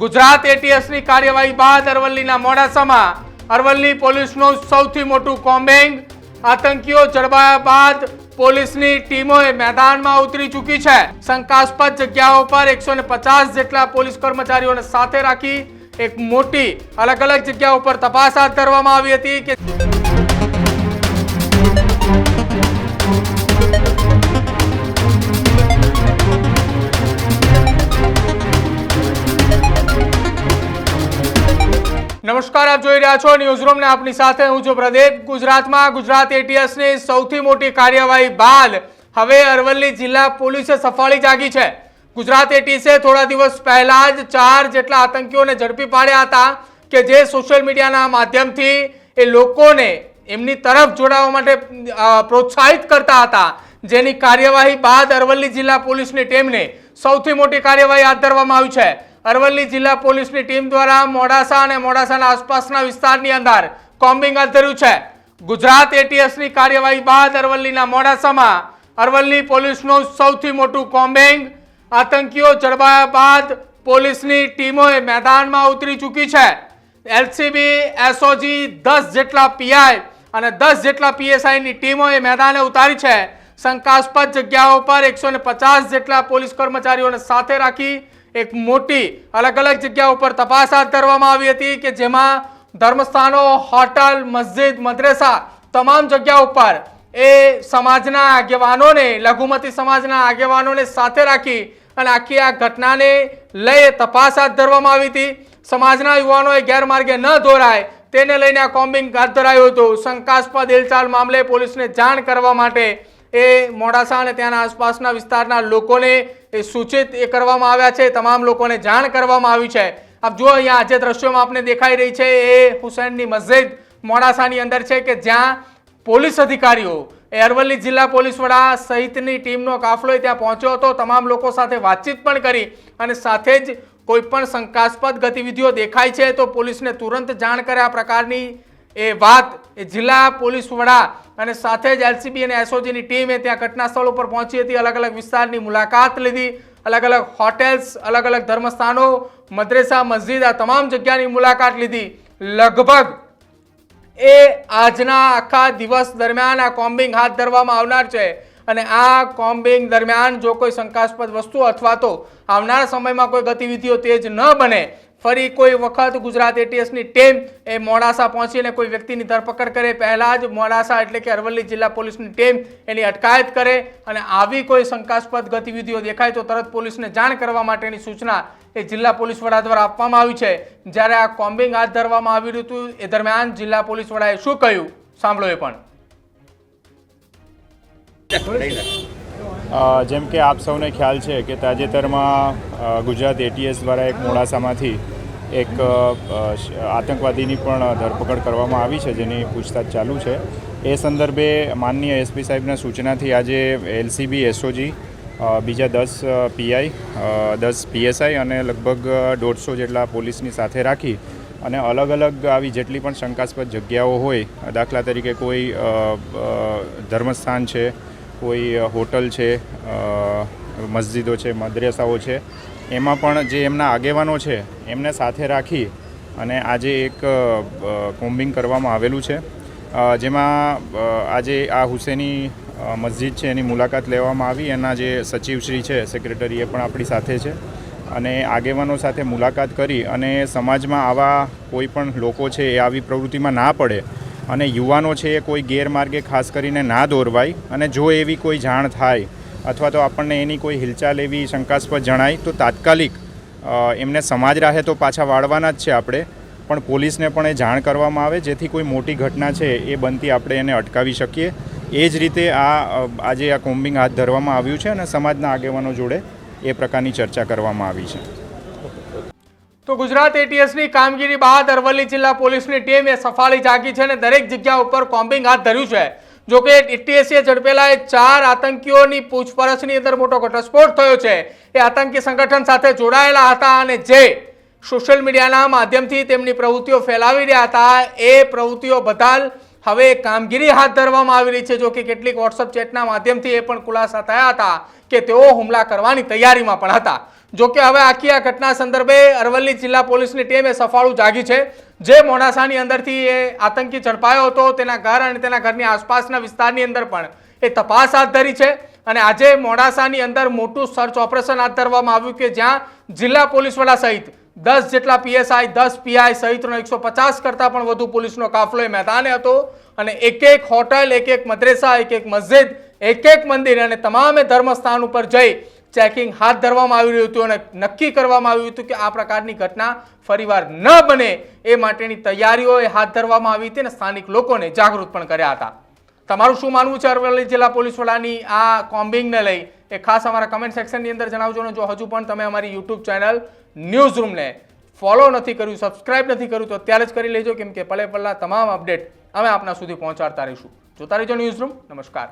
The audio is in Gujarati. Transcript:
ગુજરાત એટીએસની કાર્યવાહી બાદ અરવલ્લીના મોડાસામાં અરવલ્લી પોલીસનું સૌથી મોટું કોમ્બેંગ. આતંકીઓ ઝડપાયા બાદ પોલીસની ટીમોએ મેદાનમાં ઉતરી ચૂકી છે. શંકાસ્પદ જગ્યાઓ પર એકસો જેટલા પોલીસ કર્મચારીઓને સાથે રાખી એક મોટી અલગ અલગ જગ્યાઓ પર તપાસ હાથ ધરવામાં આવી હતી કે નમસ્કાર, આપ જોઈ રહ્યા છો ન્યૂઝરૂમ ને આપની સાથે હું છું પ્રદીપ. ગુજરાતમાં ગુજરાત એટીએસની સૌથી મોટી કાર્યવાહી બાદ હવે અરવલ્લી જિલ્લા પોલીસે સફાળી જાગી છે. ગુજરાત એટીએસે થોડા દિવસ પહેલા જ ચાર જેટલા આતંકીઓને ઝડપી પાડ્યા હતા કે જે સોશિયલ મીડિયાના માધ્યમથી એ લોકોને એમની તરફ જોડાવા માટે પ્રોત્સાહિત કરતા હતા. જેની કાર્યવાહી બાદ અરવલ્લી જિલ્લા પોલીસની ટીમને સૌથી મોટી કાર્યવાહી હાથ ધરવામાં આવી છે. અરવલ્લી જિલ્લા પોલીસની ટીમ દ્વારા મોડાસા અને મોડાસાના આસપાસના વિસ્તારની અંદર કોમ્બિંગ હાથ ધર્યું છે. ગુજરાત એટીએસની કાર્યવાહી બાદ અરવલ્લીના મોડાસામાં અરવલ્લી પોલીસનું સૌથી મોટું કોમ્બિંગ આતંકીઓ ઝડપાયા બાદ પોલીસની ટીમોએ મેદાનમાં ઉતરી ચૂકી છે. એલસીબી, એસઓજી દસ જેટલા પીઆઈ અને દસ જેટલા પીએસઆઈની ટીમોએ મેદાને ઉતારી છે. શંકાસ્પદ જગ્યાઓ પર એકસો જેટલા પોલીસ કર્મચારીઓને સાથે રાખી એક મોટી અલગ અલગ જગ્યા ઉપર તપાસ હાથ ધરવામાં આવી હતી કે જેમાં ધર્મસ્થાનો, હોટલ, મસ્જિદ, મદ્રેસા તમામ જગ્યા ઉપર એ સમાજના આગેવાનોને, લઘુમતી સમાજના આગેવાનોને સાથે રાખી અને આખી આ ઘટનાને લઈ તપાસ હાથ ધરવામાં આવી હતી. સમાજના યુવાનોએ ગેરમાર્ગે ન દોરાય તેને લઈને આ કોમ્બિંગ હાથ ધરાયું હતું. શંકાસ્પદ હિલચાલ મામલે પોલીસને જાણ કરવા માટે એ મોડાસા અને ત્યાંના આસપાસના વિસ્તારના લોકોને એ સૂચિત એ કરવામાં આવ્યા છે, તમામ લોકોને જાણ કરવામાં આવી છે. આપ જુઓ અહીંયા આજે દ્રશ્યોમાં આપને દેખાઈ રહી છે, એ હુસૈનની મસ્જિદ મોડાસાની અંદર છે કે જ્યાં પોલીસ અધિકારીઓ અરવલ્લી જિલ્લા પોલીસ વડા સહિતની ટીમનો કાફલો ત્યાં પહોંચ્યો હતો. તમામ લોકો સાથે વાતચીત પણ કરી અને સાથે જ કોઈપણ શંકાસ્પદ ગતિવિધિઓ દેખાય છે તો પોલીસને તુરંત જાણ કરે આ પ્રકારની એ વાત એ જિલ્લા પોલીસ વડા અને સાથે જ એલસીબી અને એસઓજીની ટીમે ત્યાં ઘટના સ્થળ ઉપર પહોંચી હતી. અલગ અલગ વિસ્તારની મુલાકાત લીધી. અલગ અલગ હોટેલ્સ, અલગ અલગ ધર્મસ્થાનો, મદ્રેસા, મસ્જિદ આ તમામ જગ્યાની મુલાકાત લીધી. લગભગ એ આજના આખા દિવસ દરમિયાન આ કોમ્બિંગ હાથ ધરવામાં આવનાર છે અને આ કોમ્બિંગ દરમિયાન જો કોઈ શંકાસ્પદ વસ્તુ અથવા તો આવનારા સમયમાં કોઈ ગતિવિધિઓ તેજ ન બને ફરી કોઈ વખત ગુજરાત એટીએસની ટીમ એ મોડાસા પહોંચીને કોઈ વ્યક્તિની ધરપકડ કરે, પહેલાં જ મોડાસા એટલે કે અરવલ્લી જિલ્લા પોલીસની ટીમ એની અટકાયત કરે અને આવી કોઈ શંકાસ્પદ ગતિવિધિઓ દેખાય તો તરત પોલીસને જાણ કરવા માટેની સૂચના એ જિલ્લા પોલીસ વડા દ્વારા આપવામાં આવી છે. જ્યારે આ કોમ્બિંગ હાથ ધરવામાં આવી રહ્યું હતું, એ દરમિયાન જિલ્લા પોલીસ વડાએ શું કહ્યું? સાંભળો એ પણ. જેમ કે આપ સૌને ખ્યાલ છે કે તાજેતરમાં ગુજરાત એટીએસ દ્વારા એક મોડાસામાંથી એક આતંકવાદીની પણ ધરપકડ કરવામાં આવી છે, જેની પૂછતાછ ચાલુ છે. એ સંદર્ભે માનનીય એસપી સાહેબના સૂચનાથી આજે એલસીબી એસઓજી બીજા દસ પીઆઈ દસ પીએસઆઈ અને લગભગ દોઢસો જેટલા પોલીસની સાથે રાખી અને અલગ અલગ આવી જેટલી પણ શંકાસ્પદ જગ્યાઓ હોય, દાખલા તરીકે કોઈ ધર્મસ્થાન છે કોઈ હોટલ છે મસ્જિદો છે, મદ્રેસાઓ છે, એમાં પણ જે એમના આગેવાનો છે, એમને સાથે રાખી અને આજે એક કોમ્બિંગ કરવામાં આવેલું છે. જેમાં આજે આ હુસેની મસ્જિદ છે, એની મુલાકાત લેવામાં આવી. એના જે સચિવશ્રી છે, સેક્રેટરી એ પણ આપણી સાથે છે. અને આગેવાનો સાથે મુલાકાત કરી અને સમાજમાં આવા કોઈ પણ લોકો છે એ આવી પ્રવૃત્તિમાં ના પડે અને યુવાનો છે એ કોઈ ગેરમાર્ગે ખાસ કરીને ના દોરવાય અને જો એવી કોઈ જાણ થાય અથવા તો આપણને એની કોઈ હિલચાલ એવી શંકાસ્પદ જણાય, તો તાત્કાલિક એમને સમાજ રાહે તો પાછા વાળવાના જ છે આપણે. પણ પોલીસને પણ એ જાણ કરવામાં આવે, જેથી કોઈ મોટી ઘટના છે એ બનતી આપણે એને અટકાવી શકીએ. એ જ રીતે આ આજે આ કોમ્બિંગ હાથ ધરવામાં આવ્યું છે અને સમાજના આગેવાનો જોડે એ પ્રકારની ચર્ચા કરવામાં આવી છે. તો ગુજરાત એટીએસની કામગીરી બાદ અરવલ્લી જિલ્લા પોલીસની ટીમ એ સફાળી જાગી છે અને દરેક જગ્યા ઉપર કોમ્બિંગ હાથ ધર્યું છે. જો કે એટીએસએ ઝડપેલા એ ચાર આતંકીઓની પૂછપરછની અંદર મોટો ઘટસ્ફોટ થયો છે. એ આતંકી સંગઠન સાથે જોડાયેલા હતા અને જે સોશિયલ મીડિયાના માધ્યમથી તેમની પ્રવૃત્તિઓ ફેલાવી રહ્યા હતા, એ પ્રવૃત્તિઓ બદલ હવે કામગીરી હાથ ધરવામાં આવી રહી છે. જો કે કેટલીક વોટ્સઅપ ચેટના માધ્યમથી એ પણ ખુલાસા થયા હતા કે તેઓ હુમલા કરવાની તૈયારીમાં પણ હતા. જો કે હવે આખી આ ઘટના સંદર્ભે અરવલ્લી જિલ્લા પોલીસની ટીમે સફાળું જાગી છે. જે મોડાસાની અંદરથી એ આતંકી ઝડપાયો હતો, તેના ઘર અને તેના ઘરની આસપાસના વિસ્તારની અંદર પણ એ તપાસ હાથ ધરી છે. અને આજે મોડાસાની અંદર મોટું સર્ચ ઓપરેશન હાથ ધરવામાં આવ્યું કે જ્યાં જિલ્લા પોલીસ વડા સહિત દસ જેટલા પીએસઆઈ દસ પીઆઈ સહિતનો એકસો પચાસ કરતાં પણ વધુ પોલીસનો કાફલો એ મેદાને હતો. અને એક એક હોટલ, એક એક મદ્રેસા, એક એક મસ્જિદ, એક એક મંદિર અને તમામે ધર્મસ્થાન ઉપર જઈ ચેકિંગ હાથ ધરવામાં આવી રહ્યું હતું અને નક્કી કરવામાં આવ્યું હતું કે આ પ્રકારની ઘટના ફરીવાર ન બને એ માટેની તૈયારીઓ એ હાથ ધરવામાં આવી હતી અને સ્થાનિક લોકોને જાગૃત પણ કર્યા હતા. તમારું શું માનવું છે? અરવલ્લી જિલ્લા પોલીસ વડાની આ કોમ્બિંગને લઈ? એ ખાસ અમારા કમેન્ટ સેક્શનની અંદર જણાવજો જો હજુ પણ તમે અમારી યુટ્યુબ ચેનલ ન્યૂઝ રૂમને ફોલો નથી કર્યું, સબસ્ક્રાઇબ નથી કર્યું, તો અત્યારે જ કરી લેજો, કેમ કે પલે પલના તમામ અપડેટ અમે આપના સુધી પહોંચાડતા રહીશું. જોતા રહેજો ન્યૂઝ રૂમ નમસ્કાર.